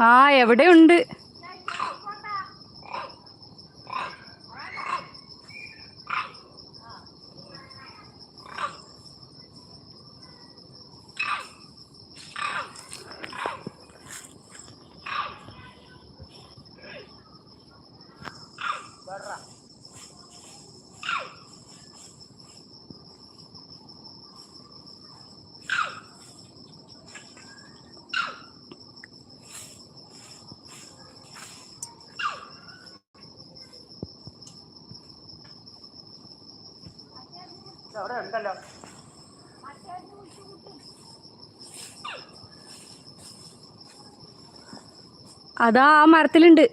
ആ എവിടെയുണ്ട്? അവിടെ ഉണ്ടല്ലോ. അതാ ആ മരത്തിലുണ്ട്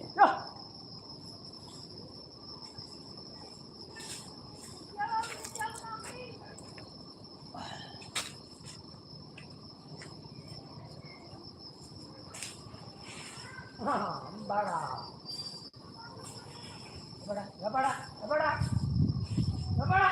അമ്പാടാ എവിടെ എവിടെ എവിടെ എവിടെ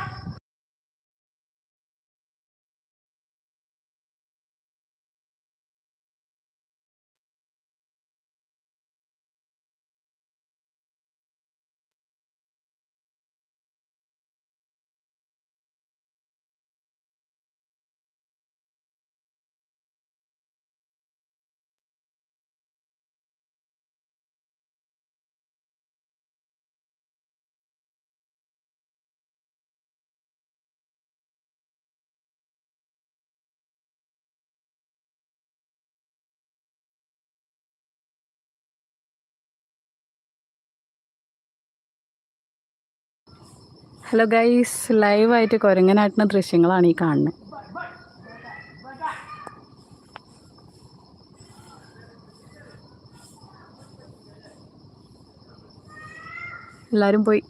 ഹലോ ഗൈസ് ലൈവായിട്ട് കുരങ്ങനാട്ടുന്ന ദൃശ്യങ്ങളാണ് ഈ കാണുന്നത് എല്ലാവരും പോയി.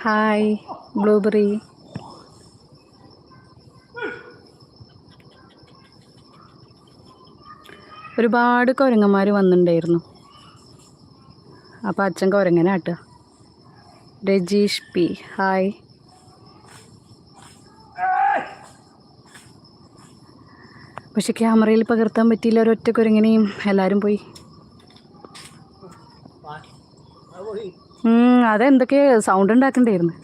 Hi blueberry. ഒരുപാട് കുരങ്ങന്മാർ വന്നിട്ടുണ്ടായിരുന്നു അപ്പോൾ അച്ഛൻ കുരങ്ങനാട്ടുക രജീഷ് പി ഹായ്. പക്ഷെ ക്യാമറയിൽ പകർത്താൻ പറ്റിയില്ല ഒരൊറ്റ കുരങ്ങനെയും എല്ലാവരും പോയി അത് പോയി ഉം, അതെന്തൊക്കെ സൗണ്ട് ഉണ്ടാക്കണ്ടായിരുന്നു ഇത് കണ്ട അതൊക്കെ പടക്കുമ്പോഴേ അങ്ങനെ കുതിരിക്കുള്ളൂ ആ. ഇത് കണ്ടപ്പോ വേഗം സൗണ്ട് ഉണ്ടാക്കണ്ടായിരുന്നു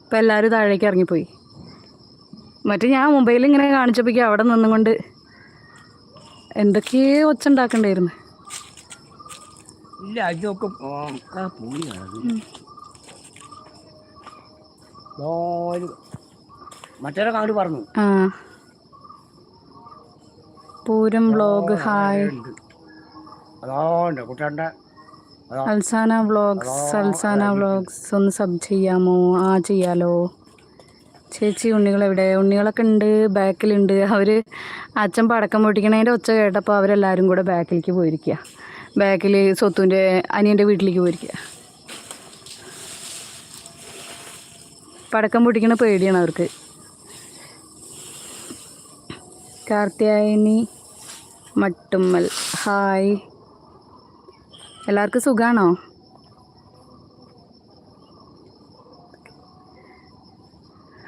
ഇപ്പം എല്ലാരും താഴേക്ക് ഇറങ്ങിപ്പോയി. മറ്റേ ഞാൻ മുംബൈയിൽ ഇങ്ങനെ കാണിച്ചപ്പോഴേക്കും അവിടെ നിന്നുകൊണ്ട് എന്തൊക്കെയോ ഒച്ച ഉണ്ടാക്കണ്ടായിരുന്നു ഇല്ല ഇതൊക്കെ പോയി. മറ്റേ കാട് പറഞ്ഞു. ആ. Pooram blog hi. Alsana vlogs Alsana vlogs ഒന്ന് സബ് ചെയ്യാമോ? ആ ചെയ്യാലോ. ചേച്ചി ഉണ്ണികൾ എവിടെ ഉണ്ണികളൊക്കെ ഉണ്ട് ബാക്കിലുണ്ട്. അവർ അച്ഛൻ പടക്കം പൊട്ടിക്കണതിന്റെ ഒച്ച കേട്ടപ്പോൾ അവരെല്ലാവരും കൂടെ ബാക്കിലേക്ക് പോയിരിക്കുക ബാക്കിൽ സ്വത്തുന്റെ അനിയന്റെ വീട്ടിലേക്ക് പോയിരിക്കുക പടക്കം പൊട്ടിക്കണ പേടിയാണ് അവർക്ക്. കാർത്തിയായനി മട്ടുമ്മൽ. ഹായ്. എല്ലാവർക്കും സുഖമാണോ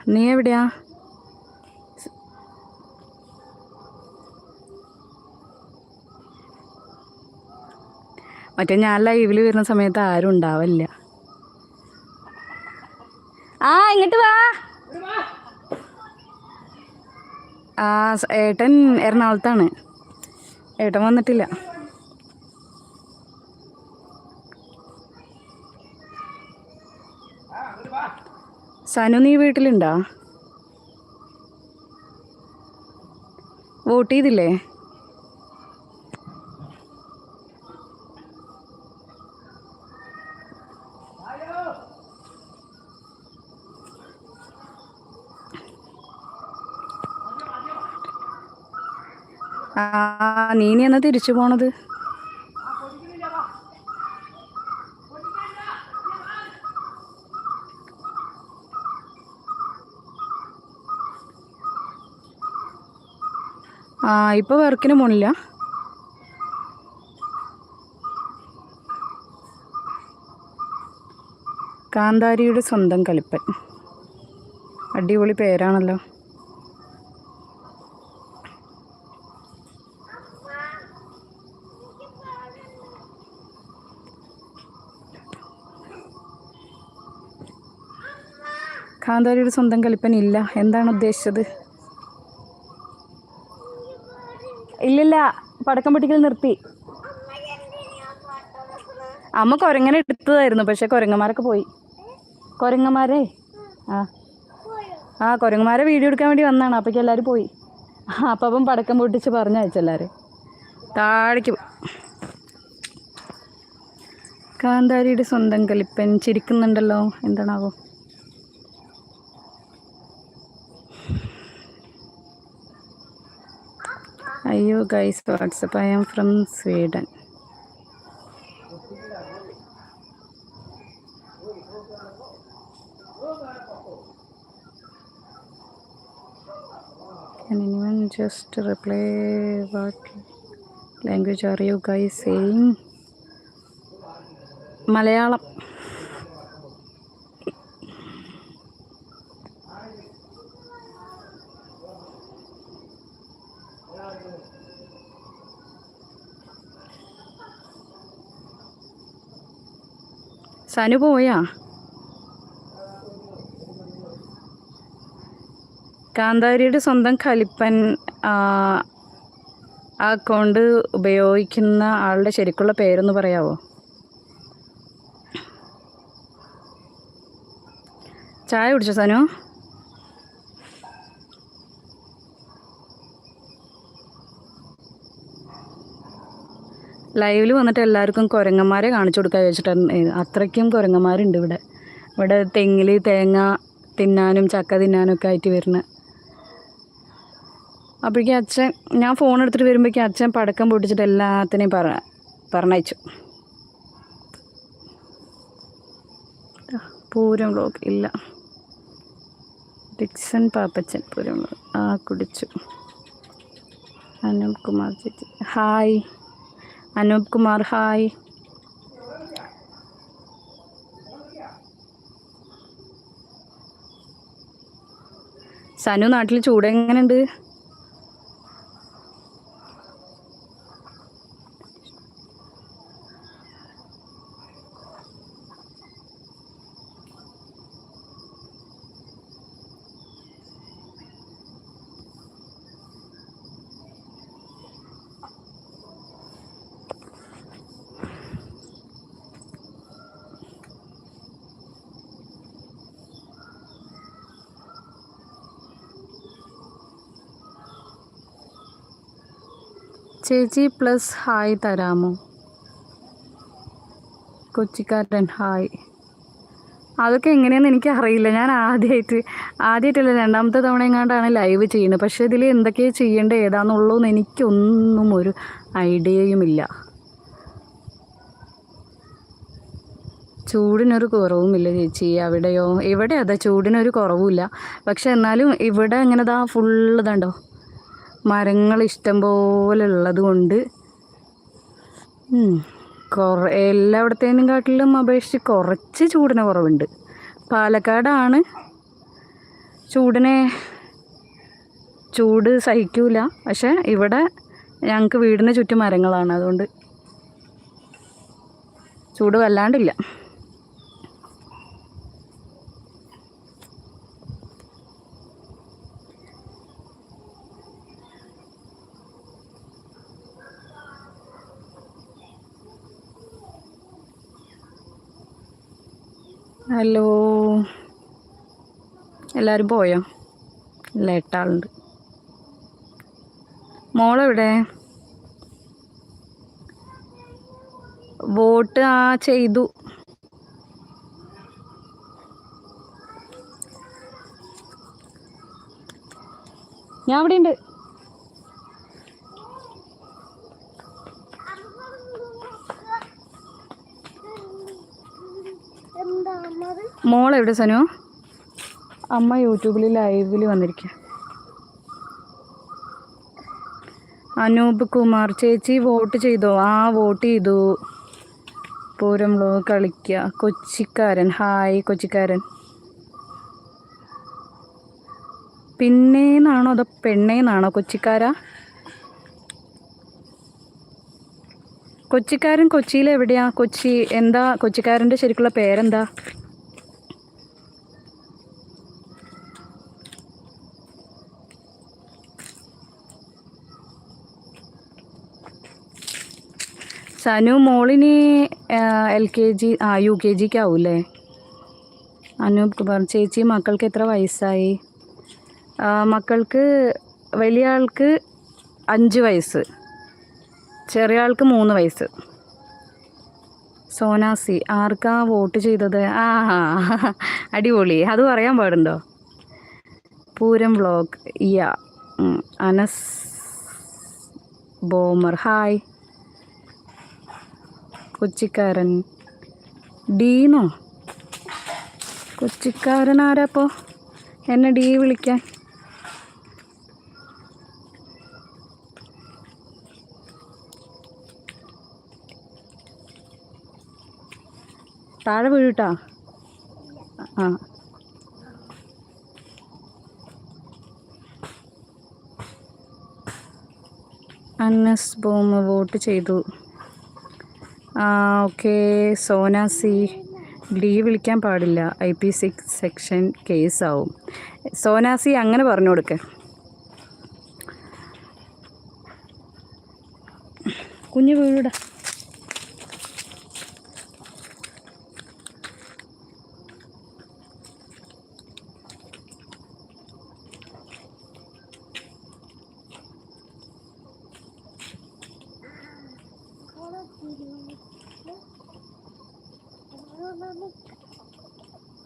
നീ എവിടെയാ? മറ്റേ ഞാൻ ലൈവിൽ വരുന്ന സമയത്ത് ആരും ഉണ്ടാവില്ല ആ ഇങ്ങോട്ട് വാ ആ സ- ഏട്ടൻ എറണാകുളത്താണ്. ഏട്ടൻ വന്നിട്ടില്ല. സനു നീ വീട്ടിലുണ്ടോ? വോട്ട് ചെയ്തില്ലേ? നീനി എന്നാ തിരിച്ചു പോണത്? ആ ഇപ്പൊ വർക്കിന് മുന്നില്ല കാന്താരിയുടെ സ്വന്തം കളിപ്പൻ അടിപൊളി പേരാണല്ലോ. കാന്താരിയുടെ സ്വന്തം കളിപ്പൻ ഇല്ല എന്താണ് ഉദ്ദേശിച്ചത്? ഇല്ലില്ല പടക്കം പൊട്ടിക്കൽ നിർത്തി. അമ്മ കൊരങ്ങനെ എടുത്തതായിരുന്നു പക്ഷെ കുരങ്ങന്മാരൊക്കെ പോയി. കുരങ്ങന്മാരെ? ആ. ആ കുരങ്ങന്മാരെ വീഡിയോ എടുക്കാൻ വേണ്ടി വന്നാണ്. അപ്പോഴേക്കും എല്ലാവരും പോയി. അപ്പം പടക്കം പൊട്ടിച്ച് പറഞ്ഞയച്ചെല്ലാവരും താഴേക്ക് കാന്താരിയുടെ സ്വന്തം കലിപ്പൻ ചിരിക്കുന്നുണ്ടല്ലോ. എന്താണാവോ? അയ്യോ guys WhatsApp I am from Sweden Can anyone just reply what language are you guys saying? Malayalam Sanu പോയാ? കാന്താരിയുടെ സ്വന്തം കലിപ്പൻ അക്കൗണ്ട് ഉപയോഗിക്കുന്ന ആളുടെ ശരിക്കുള്ള പേരൊന്ന് പറയാവോ? ചായ കുടിച്ചോ സനു? ലൈവിൽ വന്നിട്ട് എല്ലാവർക്കും കുരങ്ങന്മാരെ കാണിച്ചു കൊടുക്കാൻ വെച്ചിട്ടാണ് അത്രയ്ക്കും കുരങ്ങന്മാരുണ്ട് ഇവിടെ. ഇവിടെ തെങ്ങിൽ തേങ്ങ തിന്നാനും ചക്ക തിന്നാനും ഒക്കെ ആയിട്ട് വരുന്നത് അപ്പോഴേക്കും അച്ഛൻ ഞാൻ ഫോൺ എടുത്തിട്ട് വരുമ്പോഴേക്കും അച്ഛൻ പടക്കം പൊട്ടിച്ചിട്ട് എല്ലാത്തിനെയും പറ പറഞ്ഞയച്ചു. പൂരം ബ്ലോക്ക് ഇല്ല. ഡിക്സൺ പാപ്പച്ചൻ പൂരം ബ്ലോക്ക് ആ കുടിച്ചു. അനിൽ കുമാർ ചേച്ചി. ഹായ്. അനൂപ് കുമാർ ഹായ്. സനു നാട്ടിൽ ചൂട് ചേച്ചി പ്ലസ് ഹായ് തരാമോ? കൊച്ചിക്കാരൻ ഹായ്. അതൊക്കെ എങ്ങനെയാണെന്ന് എനിക്ക് അറിയില്ല ഞാൻ ആദ്യമായിട്ട് ആദ്യമായിട്ടല്ല രണ്ടാമത്തെ തവണ എങ്ങാണ്ടാണ് ലൈവ് ചെയ്യുന്നത്. പക്ഷേ ഇതിൽ എന്തൊക്കെയാണ് ചെയ്യേണ്ടത് ഏതാണെന്നുള്ളതെന്ന് എനിക്കൊന്നും ഒരു ഐഡിയയുമില്ല. ചൂടിനൊരു കുറവുമില്ല ചേച്ചി. അവിടെയോ? ഇവിടെ അതാ ചൂടിനൊരു കുറവുമില്ല. പക്ഷെ എന്നാലും ഇവിടെ ഇങ്ങനെ ദാ ഫുള്ള് ഇതുണ്ടോ? മരങ്ങൾ ഇഷ്ടം പോലെ ഉള്ളത് കൊണ്ട് കുറേ എല്ലായിടത്തേനും കാട്ടിലും അപേക്ഷിച്ച് കുറച്ച് ചൂടിന് കുറവുണ്ട്. പാലക്കാടാണ്. ചൂടിനെ ചൂട് സഹിക്കൂല. പക്ഷേ ഇവിടെ ഞങ്ങൾക്ക് വീടിന് ചുറ്റും മരങ്ങളാണ്. അതുകൊണ്ട് ചൂട് വല്ലാണ്ടില്ല. ഹലോ. എല്ലാവരും പോയോ? ഇല്ല എട്ടാളുണ്ട്. മോളെവിടെ? വോട്ട് ആ ചെയ്തു. ഞാൻ ഇവിടെ ഉണ്ട് മോളെവിടെ സനു? അമ്മ യൂട്യൂബിൽ ലൈവിൽ വന്നിരിക്കുക അനൂപ് കുമാർ ചേച്ചി വോട്ട് ചെയ്തോ? ആ വോട്ട് ചെയ്തു. പൂരം വ്ലോഗ് കളിക്കുക കൊച്ചിക്കാരൻ. ഹായ് കൊച്ചിക്കാരൻ. പിന്നേന്നാണോ അതോ പെണ്ണേന്നാണോ കൊച്ചിക്കാരാ? കൊച്ചിക്കാരൻ കൊച്ചിയിൽ എവിടെയാ കൊച്ചി എന്താ? കൊച്ചിക്കാരന്റെ ശരിക്കുള്ള പേരെന്താ? സനു മോളിന് എൽ കെ ജി ആ യു കെ ജിക്ക് ആവൂലേ അനൂപ് കുമാർ ചേച്ചി മക്കൾക്ക് എത്ര വയസ്സായി? മക്കൾക്ക് വലിയ ആൾക്ക് അഞ്ച് വയസ്സ്. ചെറിയ ആൾക്ക് മൂന്ന് വയസ്സ്. സോനാസി ആർക്കാ വോട്ട് ചെയ്തത്? ആ അടിപൊളി. അത് പറയാൻ പാടുണ്ടോ? പൂരം വ്ളോഗ് യാ അനസ് ബോമർ. ഹായ്. കൊച്ചിക്കാരൻ. ഡീന്നോ കൊച്ചിക്കാരൻ ആരാപ്പോ എന്നെ ഡീ വിളിക്കാൻ. താഴെ വീഴൂട്ടാ? ആ. അന്നസ് ബോമ വോട്ട് ചെയ്തു. ഓക്കെ. സോനാസി ഡി വിളിക്കാൻ പാടില്ല. ഐ പി സിക്സ് സെക്ഷൻ കേസാവും. സോനാസി അങ്ങനെ പറഞ്ഞു കൊടുക്ക. കുഞ്ഞു വീടാ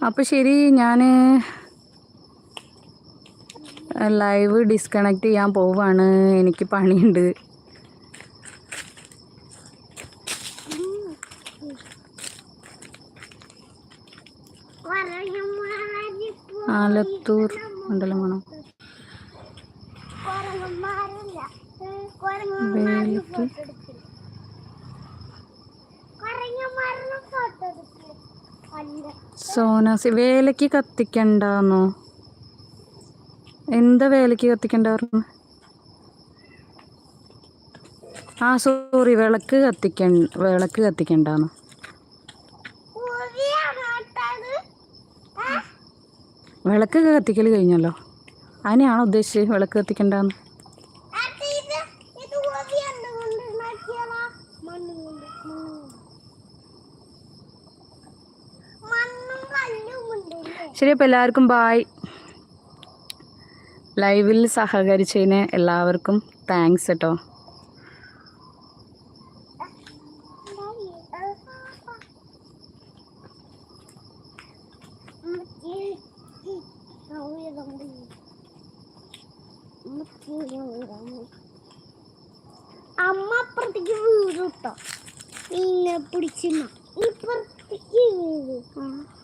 അപ്പോൾ ശരി ഞാൻ ലൈവ് ഡിസ്കണക്ട് ചെയ്യാൻ പോവാണ്. എനിക്ക് പണിയുണ്ട്. ആലത്തൂർ മണ്ഡലമാണോ വേലിക്ക്. സോനാസി വേലയ്ക്ക് കത്തിക്കണ്ടോ എന്താ വേലയ്ക്ക് കത്തിക്കണ്ട പറഞ്ഞു? ആ സോറി വിളക്ക് കത്തിക്ക വിളക്ക് കത്തിക്കണ്ടെന്ന്? വിളക്ക് കത്തിക്കൽ കഴിഞ്ഞല്ലോ. അതിനെയാണോ ഉദ്ദേശിച്ചത് വിളക്ക് കത്തിക്കണ്ടെന്ന്? ശരി അപ്പോൾ എല്ലാവർക്കും ബായ് ലൈവിൽ സഹകരിച്ചതിന് എല്ലാവർക്കും താങ്ക്സ് കേട്ടോ അമ്മ അപ്പുറത്തേക്ക് വീട് കേട്ടോ പിന്നെ പിടിച്ചു ഇപ്പുറത്തേക്ക് വീട്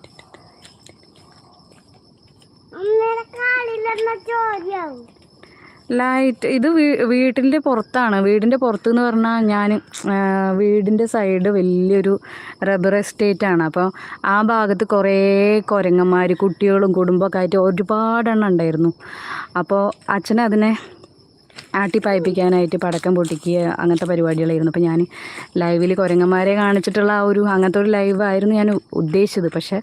ലൈറ്റ് ഇത് വീട്ടിന്റെ പുറത്താണ്. വീടിന്റെ പുറത്ത് എന്ന് പറഞ്ഞാൽ ഞാൻ വീടിന്റെ സൈഡ് വലിയൊരു റബ്ബർ എസ്റ്റേറ്റ് ആണ്. അപ്പോൾ ആ ഭാഗത്ത് കുറേ കുരങ്ങന്മാർ കുട്ടികളും കുടുംബമൊക്കെ ആയിട്ട് ഒരുപാടെണ്ണം ഉണ്ടായിരുന്നു. അപ്പോൾ അച്ഛൻ അതിനെ ആട്ടി പായിപ്പിക്കാനായിട്ട് പടക്കം പൊട്ടിക്കുക അങ്ങനത്തെ പരിപാടികളായിരുന്നു. അപ്പോൾ ഞാൻ ലൈവിൽ കുരങ്ങന്മാരെ കാണിച്ചിട്ടുള്ള ആ ഒരു അങ്ങനത്തെ ഒരു ലൈവായിരുന്നു ഞാൻ ഉദ്ദേശിച്ചത്. പക്ഷേ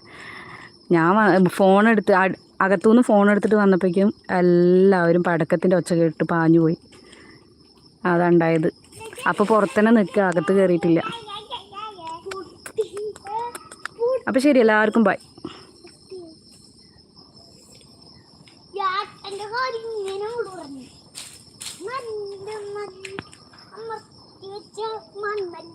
ഞാൻ ഫോണെടുത്ത് അകത്തുനിന്ന് ഫോൺ എടുത്തിട്ട് വന്നപ്പോഴേക്കും എല്ലാവരും പടക്കത്തിന്റെ ഒച്ച കേട്ട് പാഞ്ഞു പോയി. അതുണ്ടായത് അപ്പോൾ പുറത്തന്നെ നിൽക്കുക അകത്ത് കയറിയിട്ടില്ല. അപ്പോൾ ശരി എല്ലാവർക്കും ബൈ മണ്ണല്ല